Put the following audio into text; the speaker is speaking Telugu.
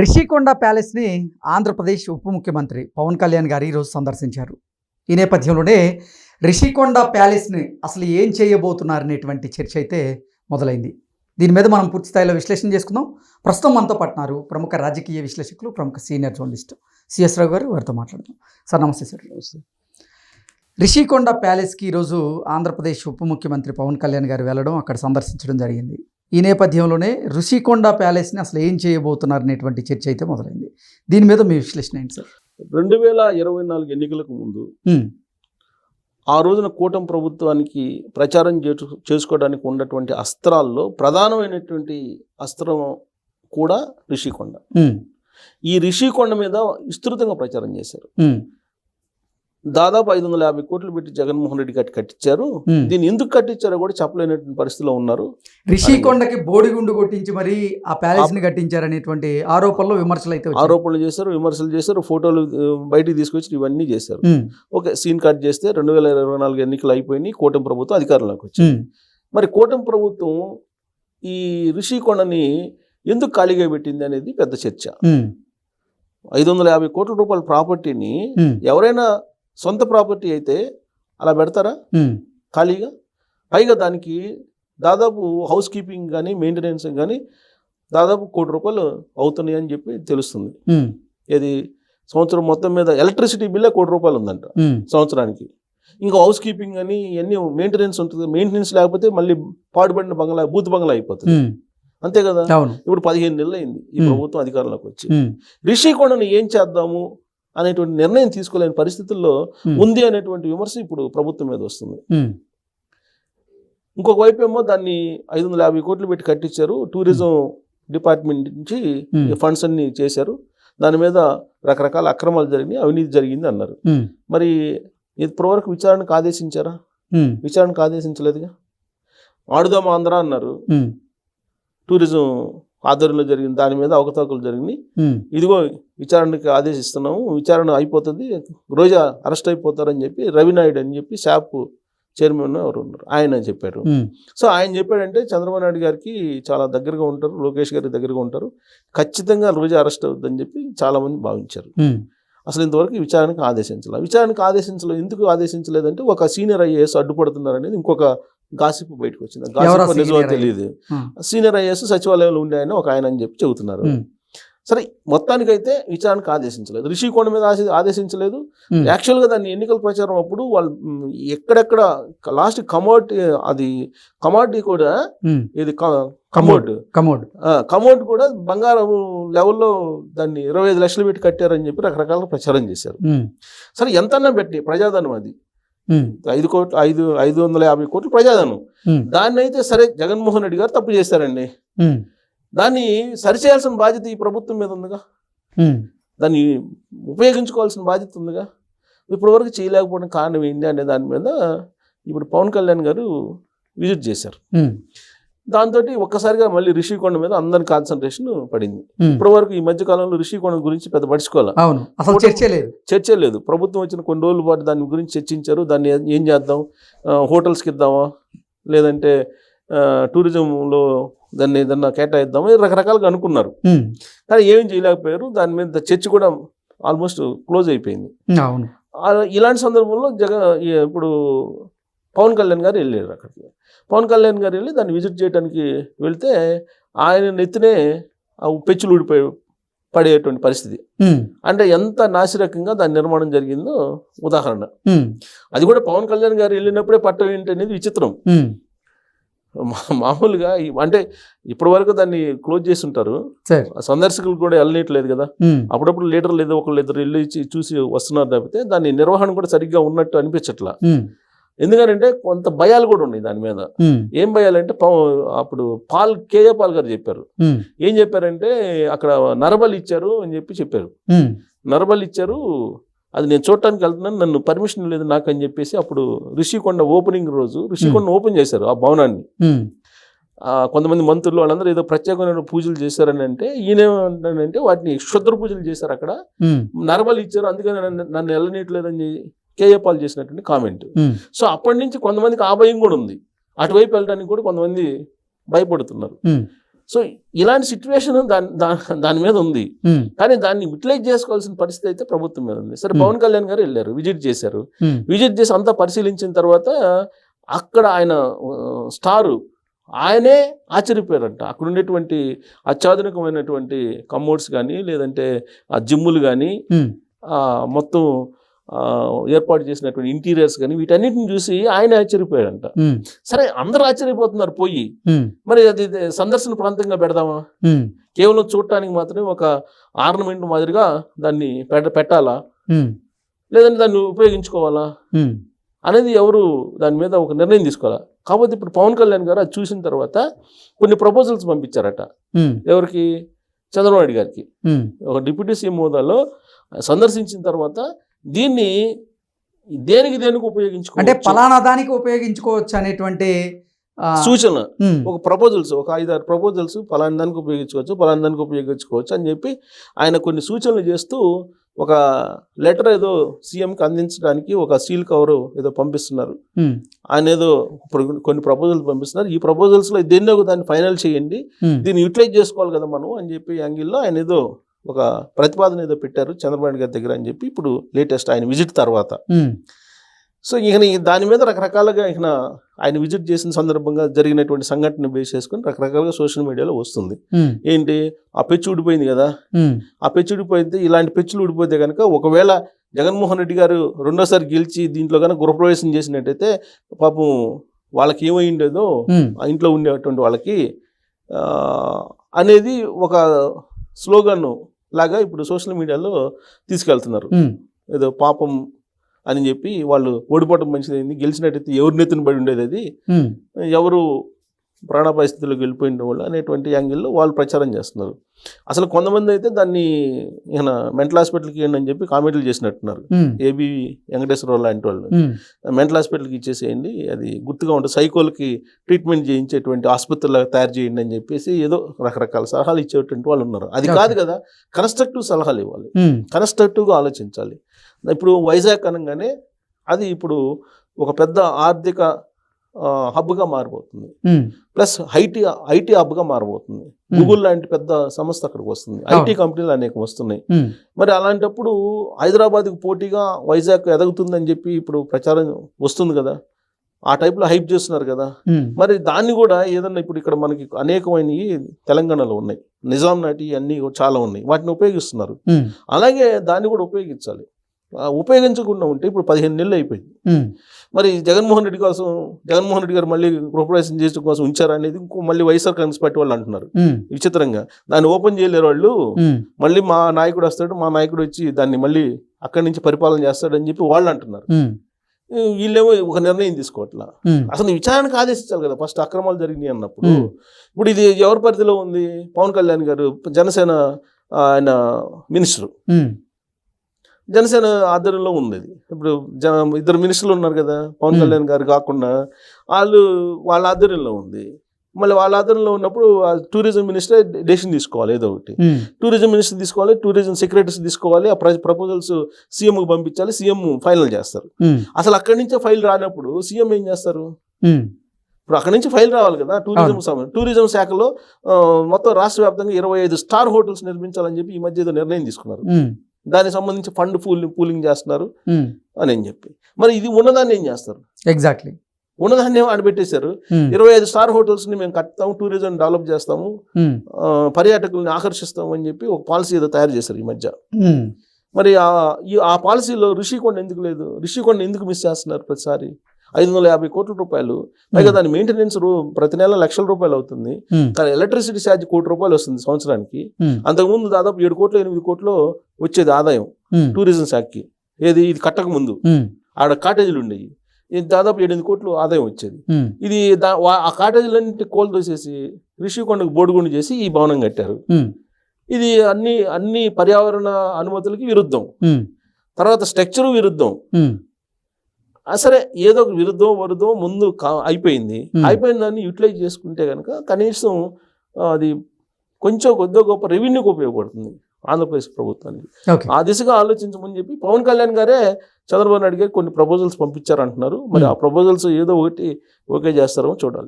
రిషికొండ ప్యాలెస్ని ఆంధ్రప్రదేశ్ ఉప ముఖ్యమంత్రి పవన్ కళ్యాణ్ గారు ఈరోజు సందర్శించారు. ఈ నేపథ్యంలోనే రిషికొండ ప్యాలెస్ని అసలు ఏం చేయబోతున్నారనేటువంటి చర్చ అయితే మొదలైంది. దీని మీద మనం పూర్తి స్థాయిలో విశ్లేషణ చేసుకుందాం. ప్రస్తుతం మనతో పట్టినారు ప్రముఖ రాజకీయ విశ్లేషకులు ప్రముఖ సీనియర్ జర్నలిస్ట్ సిఎస్ రావు గారు. వారితో మాట్లాడదాం సార్ నమస్తే సార్. రిషికొండ ప్యాలెస్కి ఈరోజు ఆంధ్రప్రదేశ్ ఉప ముఖ్యమంత్రి పవన్ కళ్యాణ్ గారు వెళ్ళడం అక్కడ సందర్శించడం జరిగింది. ఈ నేపథ్యంలోనే ఋషికొండ ప్యాలెస్ని అసలు ఏం చేయబోతున్నారు అనేటువంటి చర్చ అయితే మొదలైంది. దీని మీద మీ విశ్లేషణ ఏంటి సార్? రెండు వేల ఇరవై నాలుగు ఎన్నికలకు ముందు ఆ రోజున కూటమి ప్రభుత్వానికి ప్రచారం చేసు- చేసుకోవడానికి ఉన్నటువంటి అస్త్రాల్లో ప్రధానమైనటువంటి అస్త్రం కూడా రిషికొండ ఈ రిషికొండ మీద విస్తృతంగా ప్రచారం చేశారు. దాదాపు ఐదు వందల యాభై కోట్లు పెట్టి జగన్మోహన్ రెడ్డి గారికి కట్టించారు. దీన్ని ఎందుకు కట్టించారో కూడా చెప్పలేనటువంటి పరిస్థితిలో ఉన్నారు. రిషికొండకి బోడిగుండు కొట్టించి మరి ఆ ప్యాలెస్ని కట్టించారనేటువంటి ఆరోపణలు విమర్శలు అయితే. ఆరోపణలు చేశారు విమర్శలు చేశారు ఫోటోలు బయటికి తీసుకొచ్చి ఇవన్నీ చేశారు. ఓకే సీన్ కట్ చేస్తే రెండు వేల ఇరవై నాలుగు ఎన్నికలు అయిపోయినాయి కూటమి ప్రభుత్వం అధికారంలోకి వచ్చింది. మరి కూటమి ప్రభుత్వం ఈ ఋషికొండని ఎందుకు ఖాళీగా పెట్టింది అనేది పెద్ద చర్చ. ఐదు వందల యాభై కోట్ల రూపాయల ప్రాపర్టీని ఎవరైనా సొంత ప్రాపర్టీ అయితే అలా పెడతారా? ఖాళీగా? పైగా దానికి దాదాపు హౌస్ కీపింగ్ కానీ మెయింటెనెన్స్ కానీ దాదాపు కోటి రూపాయలు అవుతున్నాయి అని చెప్పి తెలుస్తుంది. ఇది సంవత్సరం మొత్తం మీద ఎలక్ట్రిసిటీ బిల్లే కోటి రూపాయలు ఉందంట సంవత్సరానికి. ఇంకా హౌస్ కీపింగ్ అని ఇవన్నీ మెయింటెనెన్స్ ఉంటుంది మెయింటెనెన్స్ లేకపోతే మళ్ళీ పాడుపడిన బంగ్లా బూత్ బంగ్లా అయిపోతుంది. అంతే కదా? ఇప్పుడు పదిహేను నెలలు అయింది ఈ. ప్రభుత్వం అధికారంలోకి వచ్చి. రిషికొండను ఏం చేద్దాము? అనేటువంటి నిర్ణయం తీసుకోలేని పరిస్థితుల్లో ఉంది అనేటువంటి విమర్శ ఇప్పుడు ప్రభుత్వం మీద వస్తుంది. ఇంకొక వైపు ఏమో దాన్ని ఐదు వందల యాభై కోట్లు పెట్టి కట్టించారు. టూరిజం డిపార్ట్మెంట్ నుంచి. ఫండ్స్ అన్ని చేశారు. దాని మీద రకరకాల అక్రమాలు జరిగినాయి. అవినీతి జరిగింది అన్నారు. మరి ఇప్పటివరకు విచారణకు ఆదేశించారా? విచారణకు ఆదేశించలేదుగా? ఆడుదాం ఆంధ్ర అన్నారు. టూరిజం ఆధ్వర్యంలో జరిగింది దాని మీద అవకతవకలు జరిగినాయి. ఇదిగో విచారణకి ఆదేశిస్తున్నాము. విచారణ అయిపోతుంది. రోజా అరెస్ట్ అయిపోతారని చెప్పి రవినాయుడు అని చెప్పి షాప్ చైర్మన్ ఎవరు ఉన్నారు? ఆయన చెప్పారు. సో ఆయన చెప్పాడంటే చంద్రబాబు నాయుడు గారికి చాలా దగ్గరగా ఉంటారు. లోకేష్ గారికి దగ్గరగా ఉంటారు. ఖచ్చితంగా రోజా అరెస్ట్ అవుతుందని చెప్పి చాలా మంది భావించారు. అసలు ఇంతవరకు విచారణకు ఆదేశించాలి? విచారణకు ఆదేశించలేదు ఎందుకు ఆదేశించలేదంటే ఒక సీనియర్ ఐఏఎస్ అడ్డుపడుతున్నారు అనేది ఇంకొక గాసిప్ బయటకు వచ్చింది గాసిప్ నిజమో తెలియదు సీనియర్ ఐఏఎస్ సచివాలయంలో ఉండే ఆయన ఒక ఆయన అని చెప్పి చెబుతున్నారు. సరే మొత్తానికైతే విచారణకు ఆదేశించలేదు రిషికొండ మీద ఆశ- ఆదేశించలేదు. యాక్చువల్గా దాన్ని ఎన్నికల ప్రచారం అప్పుడు వాళ్ళు ఎక్కడెక్కడ లాస్ట్ కమోడిటీ అది కమాడిటీ కూడా ఇది కమోడ్ కమోడ్. కమోడ్. కూడా బంగారం లెవెల్లో దాన్ని ఇరవై ఐదు లక్షలు పెట్టి కట్టారని చెప్పి రకరకాల ప్రచారం చేశారు. సరే ఎంతన్నా పెట్టి ప్రజాధనం అది. ఐదు కోట్లు ఐదు ఐదు వందల యాభై కోట్లు ప్రజాధనం. దాన్ని అయితే సరే జగన్మోహన్ రెడ్డి గారు తప్పు చేశారండి. దాన్ని సరిచేయాల్సిన బాధ్యత ఈ ప్రభుత్వం మీద ఉందిగా. దాన్ని ఉపయోగించుకోవాల్సిన బాధ్యత ఉందిగా. ఇప్పటి వరకు చేయలేకపోవడం కారణం ఏంటి అనే దాని మీద ఇప్పుడు పవన్ కళ్యాణ్ గారు విజిట్ చేశారు. దాంతో ఒక్కసారిగా మళ్ళీ రిషికొండ మీద అందరి కాన్సన్ట్రేషన్ పడింది. ఇప్పటి వరకు ఈ మధ్య కాలంలో రిషికొండ గురించి పెద్ద పడుచుకోవాలి అవును. అసలు చర్చే లేదు. చర్చే లేదు. ప్రభుత్వం వచ్చిన కొన్ని రోజుల పాటు దాని గురించి చర్చించారు. దాన్ని ఏ- ఏం చేద్దాం హోటల్స్కి ఇద్దామా? లేదంటే టూరిజంలో దాన్ని ఏదన్నా కేటాయిద్దామా? రకరకాలుగా అనుకున్నారు. కానీ ఏమీ చేయలేకపోయారు. దాని మీద చర్చ కూడా ఆల్మోస్ట్ క్లోజ్ అయిపోయింది. అవును. ఇలాంటి సందర్భంలో జగన్ ఈ- ఇప్పుడు పవన్ కళ్యాణ్ గారు వెళ్ళారు అక్కడికి పవన్ కళ్యాణ్ గారు వెళ్ళి దాన్ని విజిట్ చేయడానికి వెళ్తే ఆయన నెత్తినే ఆ పెచ్చులు ఊడిపోయి పడేటువంటి పరిస్థితి. అంటే ఎంత నాసిరకంగా దాని నిర్మాణం జరిగిందో ఉదాహరణ. అది కూడా పవన్ కళ్యాణ్ గారు వెళ్ళినప్పుడే పట్టం ఏంటి అనేది విచిత్రం మామూలుగా అంటే ఇప్పటి వరకు దాన్ని క్లోజ్ చేసి ఉంటారు. సందర్శకులు కూడా వెళ్ళనట్లేదు కదా. అప్పుడప్పుడు లీడర్లు ఏదో ఒకళ్ళు ఇద్దరు వెళ్ళి చూసి వస్తున్నారు తప్పితే దాని నిర్వహణ కూడా సరిగ్గా ఉన్నట్టు అనిపించట్లా. ఎందుకంటే కొంత భయాలు కూడా ఉన్నాయి దాని మీద. ఏం భయాలంటే అప్పుడు పాల్ కేఏ పాల్ గారు చెప్పారు. ఏం చెప్పారంటే అక్కడ నరబలి ఇచ్చారు అని చెప్పి చెప్పారు. నరబలి ఇచ్చారు అది నేను చూడటానికి వెళ్తున్నాను నన్ను పర్మిషన్ లేదు నాకు అని చెప్పేసి అప్పుడు ఋషికొండ ఓపెనింగ్ రోజు ఋషికొండ ఓపెన్ చేశారు ఆ భవనాన్ని. కొంతమంది మంత్రులు వాళ్ళందరూ ఏదో ప్రత్యేకమైన పూజలు చేశారని అంటే ఈయన ఏమంటానంటే వాటిని క్షుద్ర పూజలు చేశారు అక్కడ. నరబలి ఇచ్చారు అందుకని నన్ను నన్ను వెళ్ళనీయట్లేదని కేఏ పాల్ చేసినటువంటి కామెంట్. సో అప్పటి నుంచి కొంతమందికి ఆ భయం కూడా ఉంది. అటువైపు వెళ్ళడానికి కూడా కొంతమంది భయపడుతున్నారు. సో ఇలాంటి సిచ్యువేషన్ దాని దాని మీద ఉంది. కానీ దాన్ని యూటిలైజ్ చేసుకోవాల్సిన పరిస్థితి అయితే ప్రభుత్వం మీద ఉంది. సరే. పవన్ కళ్యాణ్ గారు వెళ్ళారు విజిట్ చేశారు. విజిట్ చేసి అంతా పరిశీలించిన తర్వాత అక్కడ ఆయన స్టారు ఆయనే ఆశ్చర్యపోయారంట. అక్కడ ఉండేటువంటి అత్యాధునికమైనటువంటి కమోడ్స్ కానీ లేదంటే ఆ జిమ్ములు కానీ మొత్తం ఏర్పాటు చేసినటువంటి ఇంటీరియర్స్ కానీ వీటన్నిటిని చూసి ఆయన ఆశ్చర్యపోయాడంట. సరే అందరూ ఆశ్చర్యపోతున్నారు పోయి. మరి అది సందర్శన ప్రాంతంగా పెడదామా? కేవలం చూడటానికి మాత్రమే ఒక ఆర్నమెంట్ మాదిరిగా దాన్ని పెట్ట పెట్టాలా? లేదంటే దాన్ని ఉపయోగించుకోవాలా? అనేది ఎవరు దాని మీద ఒక నిర్ణయం తీసుకోవాలా? కాకపోతే ఇప్పుడు పవన్ కళ్యాణ్ గారు అది చూసిన తర్వాత కొన్ని ప్రపోజల్స్ పంపించారట. ఎవరికి? చంద్రబాబు నాయుడు గారికి. ఒక డిప్యూటీ సీఎం హోదాలో సందర్శించిన తర్వాత దీన్ని దేనికి దేనికి అంటే ఉపయోగించుకోవచ్చు ఫలానా దానికి ఉపయోగించుకోవచ్చు అనేటువంటి సూచన. ఒక ప్రపోజల్స్ ఒక ఐదారు ప్రపోజల్స్ పలానా దానికి ఉపయోగించుకోవచ్చు పలానా దానికి ఉపయోగించుకోవచ్చు అని చెప్పి ఆయన కొన్ని సూచనలు చేస్తూ ఒక లెటర్ ఏదో సీఎంకి అందించడానికి ఒక సీల్ కవర్ ఏదో పంపిస్తున్నారు. ఆయన ఏదో కొన్ని ప్రపోజల్స్ పంపిస్తున్నారు. ఈ ప్రపోజల్స్లో దేన్ని ఒక దాన్ని ఫైనల్ చేయండి. దీన్ని యూటిలైజ్ చేసుకోవాలి కదా మనం అని చెప్పి యాంగిల్లో ఆయన ఏదో ఒక ప్రతిపాదన ఏదో పెట్టారు చంద్రబాబు గారి దగ్గర అని చెప్పి ఇప్పుడు లేటెస్ట్ ఆయన విజిట్ తర్వాత. సో ఇక దాని మీద రకరకాలుగా ఇక ఆయన విజిట్ చేసిన సందర్భంగా జరిగినటువంటి సంఘటన బేస్ చేసుకుని రకరకాలుగా సోషల్ మీడియాలో వస్తుంది. ఏంటి? ఆ పెచ్చు ఊడిపోయింది కదా. ఆ పెచ్చు ఊడిపోతే ఇలాంటి పెచ్చులు ఊడిపోతే కనుక ఒకవేళ జగన్మోహన్ రెడ్డి గారు రెండోసారి గెలిచి దీంట్లో కనుక గృహప్రవేశం చేసినట్టయితే పాపం వాళ్ళకి ఏమై ఉండేదో ఇంట్లో ఉండేటువంటి వాళ్ళకి అనేది ఒక స్లోగన్ లాగా ఇప్పుడు సోషల్ మీడియాలో తీసుకెళ్తున్నారు. ఏదో పాపం అని చెప్పి వాళ్ళు ఓడిపోవడం మంచిదైంది గెలిచినట్టయితే ఎవరి నెత్తిన పడి ఉండేది అది. ఎవరు ప్రాణాపాయ స్థితిలోకి వెళ్ళిపోయిన వాళ్ళు అనేటువంటి యాంగిల్లో వాళ్ళు ప్రచారం చేస్తున్నారు. అసలు కొంతమంది అయితే దాన్ని ఈయన మెంటల్ హాస్పిటల్కి ఇవ్వండి అని చెప్పి కామెంట్లు చేసినట్టున్నారు. ఏబి వెంకటేశ్వరరావు లాంటి వాళ్ళు. మెంటల్ హాస్పిటల్కి ఇచ్చేసేయండి అది గుర్తుగా ఉంటుంది సైకోల్కి ట్రీట్మెంట్ చేయించేటువంటి ఆసుపత్రులాగా తయారు చేయండి అని చెప్పేసి ఏదో రకరకాల సలహాలు ఇచ్చేటువంటి వాళ్ళు ఉన్నారు. అది కాదు. కదా కన్స్ట్రక్టివ్ సలహాలు ఇవ్వాలి. కన్స్ట్రక్టివ్గా ఆలోచించాలి. ఇప్పుడు వైజాగ్ అనగానే అది ఇప్పుడు ఒక పెద్ద ఆర్థిక హబ్గా మారిపోతుంది. ప్లస్ ఐటీ ఐటీ హబ్గా మారబోతుంది గూగుల్ లాంటి పెద్ద సంస్థ అక్కడికి వస్తుంది. ఐటీ కంపెనీలు అనేకం వస్తున్నాయి. మరి అలాంటప్పుడు హైదరాబాద్కి పోటీగా వైజాగ్ ఎదుగుతుందని చెప్పి ఇప్పుడు ప్రచారం వస్తుంది కదా. ఆ టైప్లో హైప్ చేస్తున్నారు కదా. మరి దాన్ని కూడా ఏదన్నా ఇప్పుడు ఇక్కడ మనకి అనేకమైనవి తెలంగాణలో ఉన్నాయి. నిజాం నాటి అన్నీ చాలా ఉన్నాయి. వాటిని ఉపయోగిస్తున్నారు. అలాగే దాన్ని కూడా ఉపయోగించాలి. ఉపయోగించకుండా ఉంటే ఇప్పుడు పదిహేను నెలలు అయిపోయింది. మరి జగన్మోహన్ రెడ్డి కోసం జగన్మోహన్ రెడ్డి గారు మళ్ళీ గృహప్రవేశం చేయడం కోసం ఉంచారా అనేది ఇంకో మళ్ళీ వైఎస్ఆర్ కాంగ్రెస్ పార్టీ వాళ్ళు అంటున్నారు. విచిత్రంగా. దాన్ని ఓపెన్ చేయలేరు వాళ్ళు. మళ్ళీ మా నాయకుడు వస్తాడు మా నాయకుడు వచ్చి దాన్ని మళ్ళీ అక్కడి నుంచి పరిపాలన చేస్తాడని చెప్పి వాళ్ళు అంటున్నారు. వీళ్ళేమో ఒక నిర్ణయం తీసుకోవట్లా. అసలు విచారణకు ఆదేశించాలి కదా ఫస్ట్ అక్రమాలు జరిగినాయి అన్నప్పుడు. ఇప్పుడు ఇది ఎవరి పరిధిలో ఉంది? పవన్ కళ్యాణ్ గారు జనసేన ఆయన మినిస్టర్. జనసేన ఆధ్వర్యంలో ఉంది ఇప్పుడు జన ఇద్దరు మినిస్టర్లు ఉన్నారు కదా పవన్. కళ్యాణ్ గారు కాకుండా వాళ్ళు వాళ్ళ ఆధ్వర్యంలో ఉంది. మళ్ళీ వాళ్ళ ఆధ్వర్యంలో ఉన్నప్పుడు టూరిజం మినిస్టర్ డెసిషన్ తీసుకోవాలి ఏదో ఒకటి. టూరిజం మినిస్టర్ తీసుకోవాలి టూరిజం సెక్రటరీస్ తీసుకోవాలి ఆ ప్రపోజల్స్ సీఎంకి పంపించాలి సీఎం ఫైనల్ చేస్తారు. అసలు అక్కడి నుంచే ఫైల్ రానప్పుడు సీఎం ఏం చేస్తారు? ఇప్పుడు అక్కడి నుంచి ఫైల్ రావాలి కదా టూరిజం సమ- టూరిజం శాఖలో మొత్తం రాష్ట్ర వ్యాప్తంగా ఇరవై ఐదు స్టార్ హోటల్స్ నిర్మించాలని చెప్పి ఈ మధ్య ఏదో నిర్ణయం తీసుకున్నారు. దానికి సంబంధించి ఫండ్ పూలింగ్ పూలింగ్ చేస్తున్నారు ఉమ్, అని అని చెప్పి. మరి ఇది ఉన్నదాన్ని ఏం చేస్తారు? ఎగ్జాక్ట్లీ ఉన్నదాన్ని ఏమో ఆడబెట్టేశారు ఉమ్, ఇరవై ఐదు స్టార్ హోటల్స్ని మేము కడతాము టూరిజం డెవలప్ చేస్తాము ఆ, పర్యాటకుల్ని ఆకర్షిస్తాము అని చెప్పి ఒక పాలసీ ఏదో తయారు చేశారు ఈ మధ్య. మరి ఆ ఈ ఆ పాలసీలో రిషికొండ ఎందుకు లేదు? రిషికొండ ఎందుకు మిస్ చేస్తున్నారు ప్రతిసారి? ఐదు వందల యాభై కోట్ల రూపాయలు. పైగా దాని మెయింటెనెన్స్ ప్రతి నెల లక్షల రూపాయలు అవుతుంది. కానీ ఎలక్ట్రిసిటీ ఛార్జ్ కోటి రూపాయలు వస్తుంది సంవత్సరానికి. అంతకుముందు దాదాపు ఏడు కోట్లు ఎనిమిది కోట్లు వచ్చేది ఆదాయం టూరిజం శాఖకి ఏది? ఇది కట్టక ముందు. ఆడ కాటేజీలు ఉండేవి. ఇది దాదాపు ఏడెనిమిది కోట్లు ఆదాయం వచ్చేది. ఇది ఆ కాటేజీలన్నింటి కోల్ తోసేసి రిషికొండకు బోడిగుండు చేసి ఈ భవనం కట్టారు. ఇది అన్ని అన్ని పర్యావరణ అనుమతులకి విరుద్ధం. తర్వాత స్ట్రక్చరు విరుద్ధం. సరే ఏదో ఒక విరుద్ధం వరుదో ముందు అయిపోయింది. అయిపోయిన దాన్ని యూటిలైజ్ చేసుకుంటే కనుక కనీసం అది కొంచెం కొద్దిగా గొప్ప రెవెన్యూకి ఉపయోగపడుతుంది ఆంధ్రప్రదేశ్ ప్రభుత్వానికి. ఆ దిశగా ఆలోచించమని చెప్పి పవన్ కళ్యాణ్ గారే చంద్రబాబు నాయుడు గారికి కొన్ని ప్రపోజల్స్ పంపించారంటున్నారు. మరి ఆ ప్రపోజల్స్ ఏదో ఒకటి ఓకే చేస్తారో చూడాలి.